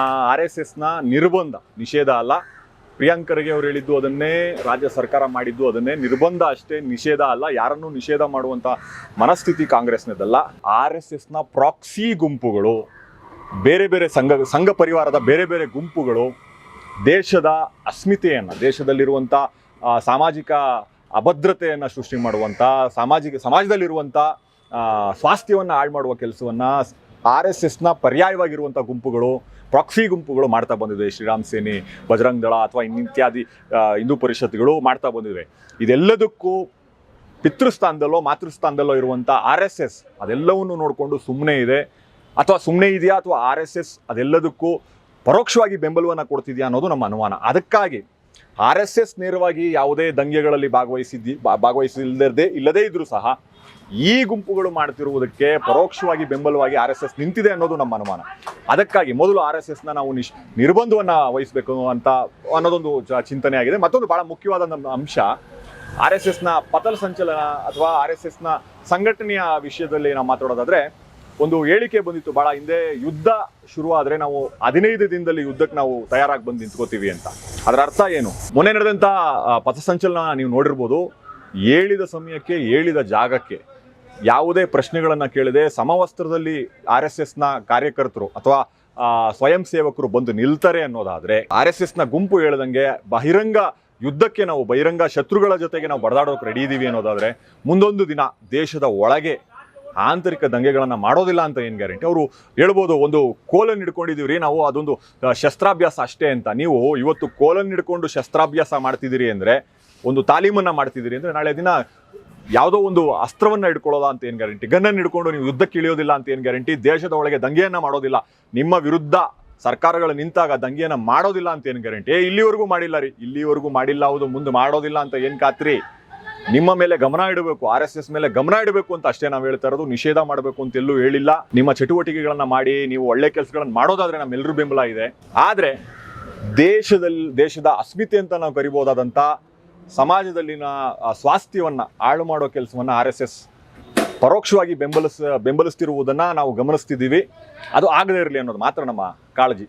R S ಎಸ್ನ ನಿರ್ಬಂಧ, ನಿಷೇಧ ಅಲ್ಲ. ಪ್ರಿಯಾಂಕರಿಗೆ ಖರ್ಗೆ ಅವರು ಹೇಳಿದ್ದು ಅದನ್ನೇ, ರಾಜ್ಯ ಸರ್ಕಾರ ಮಾಡಿದ್ದು ಅದನ್ನೇ ನಿರ್ಬಂಧ ಅಷ್ಟೇ, ನಿಷೇಧ ಅಲ್ಲ. ಯಾರನ್ನೂ ನಿಷೇಧ ಮಾಡುವಂಥ ಮನಸ್ಥಿತಿ ಕಾಂಗ್ರೆಸ್ನದಲ್ಲ. ಆರ್ ಎಸ್ ಎಸ್ನ ಪ್ರಾಕ್ಸಿ ಗುಂಪುಗಳು, ಬೇರೆ ಬೇರೆ ಸಂಘ ಸಂಘ ಪರಿವಾರದ ಬೇರೆ ಬೇರೆ ಗುಂಪುಗಳು, ದೇಶದ ಅಸ್ಮಿತೆಯನ್ನು ದೇಶದಲ್ಲಿರುವಂಥ ಸಾಮಾಜಿಕ ಅಭದ್ರತೆಯನ್ನು ಸೃಷ್ಟಿ ಮಾಡುವಂಥ ಸಾಮಾಜಿಕ ಸಮಾಜದಲ್ಲಿರುವಂಥ ಸ್ವಾಸ್ಥ್ಯವನ್ನು ಹಾಳು ಮಾಡುವ ಕೆಲಸವನ್ನು ಆರ್ ಎಸ್ ಎಸ್ನ ಪರ್ಯಾಯವಾಗಿರುವಂಥ ಗುಂಪುಗಳು, ಪ್ರಾಕ್ಸಿ ಗುಂಪುಗಳು ಮಾಡ್ತಾ ಬಂದಿದೆ. ಶ್ರೀರಾಮ್ ಸೇನೆ, ಬಜರಂಗ್ ದಳ ಅಥವಾ ಇನ್ನಿತ್ಯಾದಿ ಹಿಂದೂ ಪರಿಷತ್ಗಳು ಮಾಡ್ತಾ ಬಂದಿವೆ. ಇದೆಲ್ಲದಕ್ಕೂ ಪಿತೃಸ್ಥಾನದಲ್ಲೋ, ಮಾತೃಸ್ಥಾನದಲ್ಲೋ ಇರುವಂಥ ಆರ್ ಎಸ್ ಎಸ್ ಅದೆಲ್ಲವನ್ನು ನೋಡಿಕೊಂಡು ಸುಮ್ಮನೆ ಇದೆ. ಅಥವಾ ಸುಮ್ಮನೆ ಇದೆಯಾ ಅಥವಾ ಆರ್ ಎಸ್ ಎಸ್ ಅದೆಲ್ಲದಕ್ಕೂ ಪರೋಕ್ಷವಾಗಿ ಬೆಂಬಲವನ್ನು ಕೊಡ್ತಿದೆಯಾ ಅನ್ನೋದು ನಮ್ಮ ಅನುಮಾನ. ಅದಕ್ಕಾಗಿ ಆರ್ ಎಸ್ ಎಸ್ ನೇರವಾಗಿ ಯಾವುದೇ ದಂಗೆಗಳಲ್ಲಿ ಭಾಗವಹಿಸಿದ್ದಿ ಭಾಗವಹಿಸಿಲ್ಲದೇ ಇಲ್ಲದೇ ಇದ್ದರೂ ಸಹ ಈ ಗುಂಪುಗಳು ಮಾಡ್ತಿರುವುದಕ್ಕೆ ಪರೋಕ್ಷವಾಗಿ ಬೆಂಬಲವಾಗಿ ಆರ್ ಎಸ್ ಎಸ್ ನಿಂತಿದೆ ಅನ್ನೋದು ನಮ್ಮ ಅನುಮಾನ. ಅದಕ್ಕಾಗಿ ಮೊದಲು ಆರ್ ಎಸ್ ಎಸ್ನ ನಾವು ನಿಶ್, ನಿರ್ಬಂಧವನ್ನು ವಹಿಸಬೇಕು ಅಂತ ಅನ್ನೋದೊಂದು ಚಿಂತನೆ ಆಗಿದೆ. ಮತ್ತೊಂದು ಬಹಳ ಮುಖ್ಯವಾದ ನಮ್ಮ ಅಂಶ, ಆರ್ ಎಸ್ ಎಸ್ನ ಪತಲ ಸಂಚಲನ ಅಥವಾ ಆರ್ ಎಸ್ ಎಸ್ನ ಸಂಘಟನೆಯ ವಿಷಯದಲ್ಲಿ ನಾವು ಮಾತಾಡೋದಾದ್ರೆ, ಒಂದು ಹೇಳಿಕೆ ಬಂದಿತ್ತು. ಬಹಳ ಹಿಂದೆ ಯುದ್ಧ ಶುರುವಾದರೆ ನಾವು ಹದಿನೈದು ದಿನದಲ್ಲಿ ಯುದ್ಧಕ್ಕೆ ನಾವು ತಯಾರಾಗಿ ಬಂದು ನಿಂತ್ಕೋತೀವಿ ಅಂತ. ಅದರ ಅರ್ಥ ಏನು? ಮೊನ್ನೆ ನಡೆದಂಥ ಪಥ ಪಥಸಂಚಲನ ನೀವು ನೋಡಿರ್ಬೋದು. ಹೇಳಿದ ಸಮಯಕ್ಕೆ ಹೇಳಿದ ಜಾಗಕ್ಕೆ ಯಾವುದೇ ಪ್ರಶ್ನೆಗಳನ್ನು ಕೇಳದೆ ಸಮವಸ್ತ್ರದಲ್ಲಿ ಆರ್ ಎಸ್ ಎಸ್ನ ಕಾರ್ಯಕರ್ತರು ಅಥವಾ ಸ್ವಯಂ ಸೇವಕರು ಬಂದು ನಿಲ್ತಾರೆ ಅನ್ನೋದಾದರೆ ಆರ್ ಎಸ್ ಎಸ್ನ ಗುಂಪು ಹೇಳ್ದಂಗೆ ಬಹಿರಂಗ ಯುದ್ಧಕ್ಕೆ ನಾವು, ಬಹಿರಂಗ ಶತ್ರುಗಳ ಜೊತೆಗೆ ನಾವು ಬಡದಾಡೋಕೆ ರೆಡಿ ಇದ್ದೀವಿ ಅನ್ನೋದಾದರೆ ಮುಂದೊಂದು ದಿನ ದೇಶದ ಒಳಗೆ ಆಂತರಿಕ ದಂಗೆಗಳನ್ನು ಮಾಡೋದಿಲ್ಲ ಅಂತ ಏನು ಗ್ಯಾರಂಟಿ ಅವರು ಹೇಳ್ಬೋದು, ಒಂದು ಕೋಲನ್ನು ರೀ ನಾವು ಅದೊಂದು ಶಸ್ತ್ರಾಭ್ಯಾಸ ಅಷ್ಟೇ ಅಂತ. ನೀವು ಇವತ್ತು ಕೋಲನ್ನು ಹಿಡ್ಕೊಂಡು ಶಸ್ತ್ರಾಭ್ಯಾಸ ಮಾಡ್ತಿದ್ದೀರಿ ಅಂದ್ರೆ ಒಂದು ತಾಲೀಮನ್ನ ಮಾಡ್ತಿದ್ದೀರಿ ಅಂದ್ರೆ ನಾಳೆ ದಿನ ಯಾವುದೋ ಒಂದು ಅಸ್ತ್ರವನ್ನ ಹಿಡ್ಕೊಳ್ಳೋದ ಅಂತ ಏನು ಗ್ಯಾರಂಟಿ ಗನ್ನನ್ನು ಹಿಡ್ಕೊಂಡು ನೀವು ಯುದ್ಧಕ್ಕೆ ಇಳಿಯೋದಿಲ್ಲ ಅಂತ ಏನು ಗ್ಯಾರಂಟಿ ದೇಶದ ಒಳಗೆ ದಂಗೆಯನ್ನ ಮಾಡೋದಿಲ್ಲ. ನಿಮ್ಮ ವಿರುದ್ಧ ಸರ್ಕಾರಗಳು ನಿಂತಾಗ ದಂಗೆಯನ್ನ ಮಾಡೋದಿಲ್ಲ ಅಂತ ಏನು ಗ್ಯಾರಂಟಿ ಏ, ಇಲ್ಲಿವರೆಗೂ ಮಾಡಿಲ್ಲ ರೀ. ಇಲ್ಲಿವರೆಗೂ ಮಾಡಿಲ್ಲ ಹೌದು, ಮುಂದೆ ಮಾಡೋದಿಲ್ಲ ಅಂತ ಏನು ಖಾತ್ರಿ? ನಿಮ್ಮ ಮೇಲೆ ಗಮನ ಇಡಬೇಕು, ಆರ್ ಎಸ್ ಎಸ್ ಮೇಲೆ ಗಮನ ಇಡಬೇಕು ಅಂತ ಅಷ್ಟೇ ನಾವು ಹೇಳ್ತಾ ಇರೋದು. ನಿಷೇಧ ಮಾಡಬೇಕು ಅಂತ ಎಲ್ಲೂ ಹೇಳಿಲ್ಲ. ನಿಮ್ಮ ಚಟುವಟಿಕೆಗಳನ್ನ ಮಾಡಿ, ನೀವು ಒಳ್ಳೆ ಕೆಲಸಗಳನ್ನು ಮಾಡೋದಾದ್ರೆ ನಮ್ಮೆಲ್ಲರೂ ಬೆಂಬಲ ಇದೆ. ಆದರೆ ದೇಶದಲ್ಲಿ, ದೇಶದ ಅಸ್ಮಿತೆ ಅಂತ ನಾವು ಕರಿಬಹುದಾದಂಥ ಸಮಾಜದಲ್ಲಿನ ಸ್ವಾಸ್ಥ್ಯವನ್ನ ಹಾಳು ಮಾಡೋ ಕೆಲಸವನ್ನು ಆರ್ ಎಸ್ ಎಸ್ ಪರೋಕ್ಷವಾಗಿ ಬೆಂಬಲಿಸ, ಬೆಂಬಲಿಸ್ತಿರುವುದನ್ನು ನಾವು ಗಮನಿಸ್ತಿದ್ದೀವಿ. ಅದು ಆಗದೇ ಇರಲಿ ಅನ್ನೋದು ಮಾತ್ರ ನಮ್ಮ ಕಾಳಜಿ.